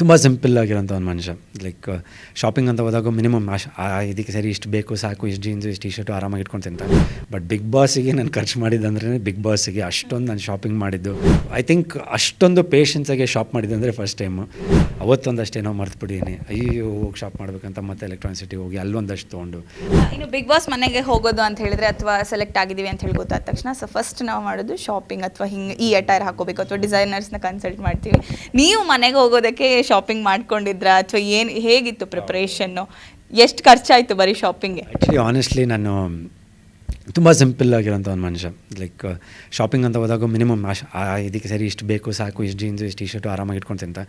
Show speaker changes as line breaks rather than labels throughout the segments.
ತುಂಬ ಸಿಂಪಲ್ ಆಗಿರೋಂಥ ಒಂದು ಮನುಷ್ಯ. ಲೈಕ್ ಶಾಪಿಂಗ್ ಅಂತ ಹೋದಾಗ ಮಿನಿಮಮ್ ಇದಕ್ಕೆ ಸರಿ ಇಷ್ಟು ಬೇಕು, ಸಾಕು, ಇಷ್ಟು ಜೀನ್ಸು, ಇಷ್ಟು ಟಿ ಶರ್ಟು ಆರಾಮಾಗಿ ಇಟ್ಕೊಂಡು ತಿಂತಾನೆ. ಬಟ್ ಬಿಗ್ ಬಾಸಿಗೆ ನಾನು ಖರ್ಚು ಮಾಡಿದ್ದಂದ್ರೆ ಬಿಗ್ ಬಾಸಿಗೆ ಅಷ್ಟೊಂದು ನಾನು ಶಾಪಿಂಗ್ ಮಾಡಿದ್ದು. ಐ ಥಿಂಕ್ ಅಷ್ಟೊಂದು ಪೇಷನ್ಸಾಗೆ ಶಾಪ್ ಮಾಡಿದ್ದಂದರೆ ಫಸ್ಟ್ ಟೈಮು ಅವತ್ತೊಂದಷ್ಟು ಏನೋ ಮರ್ತುಬಿಟ್ಟಿದ್ದೀನಿ ಅಯ್ಯೋ, ಹೋಗಿ ಶಾಪ್ ಮಾಡ್ಬೇಕಂತ ಮತ್ತೆ ಎಲೆಕ್ಟ್ರಾನಿಕ್ ಸಿಟಿ ಹೋಗಿ ಅಲ್ಲೊಂದಷ್ಟು ತೊಗೊಂಡು.
ಇನ್ನು ಬಿಗ್ ಬಾಸ್ ಮನೆಗೆ ಹೋಗೋದು ಅಂತ ಹೇಳಿದ್ರೆ ಅಥವಾ ಸೆಲೆಕ್ಟ್ ಆಗಿದ್ದೀವಿ ಅಂತ ಹೇಳಿ ಗೊತ್ತಾದ ತಕ್ಷಣ ಸೊ ಫಸ್ಟ್ ನಾವು ಮಾಡೋದು ಶಾಪಿಂಗ್ ಅಥವಾ ಹಿಂಗೆ ಈ ಅಟೈರ್ ಹಾಕೋಬೇಕು ಅಥವಾ ಡಿಸೈನರ್ಸ್ನ ಕನ್ಸಲ್ಟ್ ಮಾಡ್ತೀವಿ. ನೀವು ಮನೆಗೆ ಹೋಗೋದಕ್ಕೆ ಶಾಪಿಂಗ್ ಮಾಡ್ಕೊಂಡಿದ್ರಾ? ಅಥವಾ ಏನು ಹೇಗಿತ್ತು ಪ್ರಿಪ್ರೇಷನ್ನು ಎಷ್ಟು ಖರ್ಚಾಯಿತು ಬರೀ ಶಾಪಿಂಗ್
ಆ್ಯಕ್ಚುಲಿ ಆನೆಸ್ಟ್ಲಿ ನಾನು ತುಂಬ ಸಿಂಪಲ್ ಆಗಿರೋಂಥ ಒಂದು ಮನುಷ್ಯ. ಲೈಕ್ ಶಾಪಿಂಗ್ ಅಂತ ಹೋದಾಗ ಮಿನಿಮಮ್ ಇದಕ್ಕೆ ಸರಿ ಇಷ್ಟು ಬೇಕು ಸಾಕು ಇಷ್ಟು ಜೀನ್ಸ್ ಇಷ್ಟು ಟಿ ಶರ್ಟು ಆರಾಮಾಗಿ ಇಟ್ಕೊಂಡು ತಿಂತ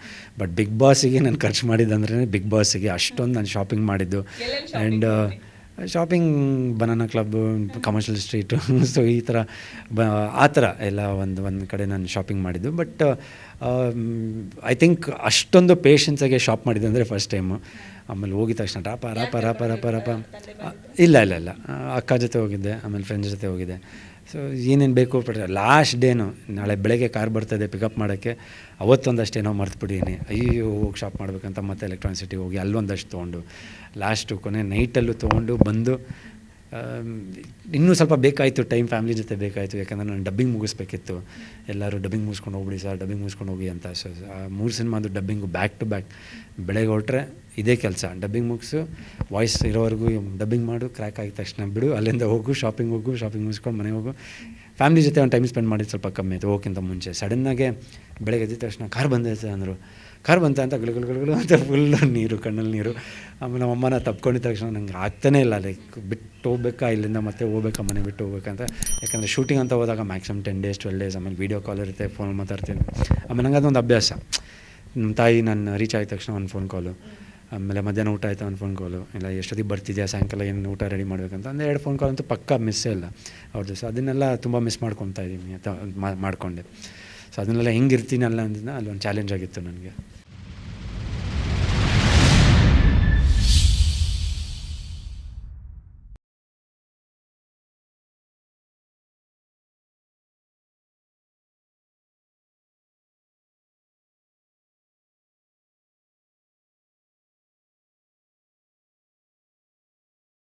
ಬಟ್ ಬಿಗ್ ಬಾಸಿಗೆ ನಾನು ಖರ್ಚು ಮಾಡಿದ್ದಂದ್ರೆ ಬಿಗ್ ಬಾಸಿಗೆ ಅಷ್ಟೊಂದು ನಾನು ಶಾಪಿಂಗ್ ಮಾಡಿದ್ದು. And shopping banana club commercial street so ಈ ಥರ ಬ, ಆ ಥರ ಎಲ್ಲ ಒಂದು ಒಂದು ಕಡೆ ನಾನು ಶಾಪಿಂಗ್ ಮಾಡಿದ್ದು. ಬಟ್ ಐ ಥಿಂಕ್ ಅಷ್ಟೊಂದು ಪೇಷನ್ಸಾಗೆ ಶಾಪ್ ಮಾಡಿದ್ದಂದರೆ ಫಸ್ಟ್ ಟೈಮು ಆಮೇಲೆ ಹೋಗಿದ ತಕ್ಷಣ ರಾಪ ರಾಪ ರಾಪ ರಾಪ ರಾಪ ಇಲ್ಲ ಇಲ್ಲ ಇಲ್ಲ. ಅಕ್ಕ ಜೊತೆ ಹೋಗಿದ್ದೆ ಆಮೇಲೆ ಫ್ರೆಂಡ್ಸ್ ಜೊತೆ ಹೋಗಿದ್ದೆ. ಸೊ ಏನೇನು ಬೇಕು ಲಾಸ್ಟ್ ಡೇನು ನಾಳೆ ಬೆಳಗ್ಗೆ ಕಾರ್ ಬರ್ತದೆ ಪಿಕಪ್ ಮಾಡೋಕ್ಕೆ ಅವತ್ತೊಂದಷ್ಟು ಏನೋ ಮರ್ತುಬಿಟ್ಟಿದ್ದೀನಿ ಅಯ್ಯೋ ಹೋಗಿ ಶಾಪ್ ಮಾಡಬೇಕಂತ ಮತ್ತೆ ಎಲೆಕ್ಟ್ರಾನಿಕ್ ಸಿಟಿ ಹೋಗಿ ಅಲ್ಲೊಂದಷ್ಟು ತೊಗೊಂಡು ಲಾಸ್ಟು ಕೊನೆ ನೈಟಲ್ಲೂ ತೊಗೊಂಡು ಬಂದು ಇನ್ನೂ ಸ್ವಲ್ಪ ಬೇಕಾಯಿತು, ಟೈಮ್ ಫ್ಯಾಮಿಲಿ ಜೊತೆ ಬೇಕಾಯಿತು, ಯಾಕಂದರೆ ನಾನು ಡಬ್ಬಿಂಗ್ ಮುಗಿಸ್ಬೇಕಿತ್ತು. ಎಲ್ಲರೂ ಡಬ್ಬಿಂಗ್ ಮುಗಿಸ್ಕೊಂಡು ಹೋಗ್ಬಿಡಿ ಸರ್ ಡಬ್ಬಿಂಗ್ ಮುಗಿಸ್ಕೊಂಡು ಹೋಗಿ ಅಂತ. ಸೊ ಮೂರು ಸಿನಿಮಾದು ಡಬ್ಬಿಂಗು ಬ್ಯಾಕ್ ಟು ಬ್ಯಾಕ್ ಬೆಳಗ್ಗೆ ಹೊರಟ್ರೆ ಇದೇ ಕೆಲಸ ಡಬ್ಬಿಂಗ್ ಮುಗಿಸು ವಾಯ್ಸ್ ಇರೋವರೆಗೂ ಡಬ್ಬಿಂಗ್ ಮಾಡು ಕ್ರ್ಯಾಕ್ ಆಗಿದ ತಕ್ಷಣ ಬಿಡು, ಅಲ್ಲಿಂದ ಹೋಗು ಶಾಪಿಂಗ್ ಹೋಗು ಶಾಪಿಂಗ್ ಮುಗಿಸ್ಕೊಂಡು ಮನೆಗೆ ಹೋಗು. ಫ್ಯಾಮಿಲಿ ಜೊತೆ ಒಂದು ಟೈಮ್ ಸ್ಪೆಂಡ್ ಮಾಡಿದ್ದು ಸ್ವಲ್ಪ ಕಮ್ಮಿ ಆಯಿತು, ಹೋಗೋಕ್ಕಿಂತ ಮುಂಚೆ. ಸಡನ್ನಾಗೆ ಬೆಳಗ್ಗೆ ಎದ್ದ ತಕ್ಷಣ ಕಾರ್ ಬಂದೈತೆ ಅಂದರು. ಕಾರ್ ಬಂತ ಅಂತ ಗಿಳು ಗಳು ಗಳು ಗಳು ಅಂತ ಫುಲ್ಲು ನೀರು, ಕಣ್ಣಲ್ಲಿ ನೀರು. ಆಮೇಲೆ ನಮ್ಮ ಅಮ್ಮನ ತಪ್ಕೊಂಡಿದ ತಕ್ಷಣ ನಂಗೆ ಆಗ್ತಾನೇ ಇಲ್ಲ ಲೈಕ್ ಬಿಟ್ಟು ಹೋಗ್ಬೇಕಾ, ಇಲ್ಲಿಂದ ಮತ್ತೆ ಹೋಗ್ಬೇಕಾ, ಮನೆ ಬಿಟ್ಟು ಹೋಗ್ಬೇಕಂತ ಯಾಕಂದರೆ ಶೂಟಿಂಗ್ ಅಂತ ಹೋದಾಗ maximum ten days twelve days ಆಮೇಲೆ ವೀಡಿಯೋ ಕಾಲ್ ಇರುತ್ತೆ ಫೋನ್ ಮಾತಾಡ್ತೀನಿ. ಆಮೇಲೆ ನಂಗೆ ಅದೊಂದು ಅಭ್ಯಾಸ. ನಮ್ಮ ತಾಯಿ ನಾನು ರೀಚ್ ಆದ ತಕ್ಷಣ ಒಂದು ಫೋನ್ ಕಾಲು ಆಮೇಲೆ ಮಧ್ಯಾಹ್ನ ಊಟ ಆಯಿತು ಒಂದು ಫೋನ್ ಕಾಲು ಇಲ್ಲ, ಎಷ್ಟೊತ್ತಿಗೆ ಬರ್ತಿದ್ಯಾ, ಸಾಯಂಕಾಲ ಏನು ಊಟ ರೆಡಿ ಮಾಡಬೇಕಂತ. ಅಂದರೆ ಎರಡು ಫೋನ್ ಕಾಲ್ ಅಂತೂ ಪಕ್ಕ ಮಿಸ್ಸೇ ಇಲ್ಲ. ಅವ್ರ ದಿವಸ ಅದನ್ನೆಲ್ಲ ತುಂಬ ಮಿಸ್ ಮಾಡ್ಕೊತಾ ಇದ್ದೀನಿ ಮಾ- ಮಾಡ್ಕೊಂಡೆ. ಸೊ ಅದನ್ನೆಲ್ಲ ಹೆಂಗೆ ಇರ್ತೀನಲ್ಲ ಅಂದಿದ್ದ ಅಲ್ಲೊಂದು ಚಾಲೆಂಜ್ ಆಗಿತ್ತು ನನಗೆ.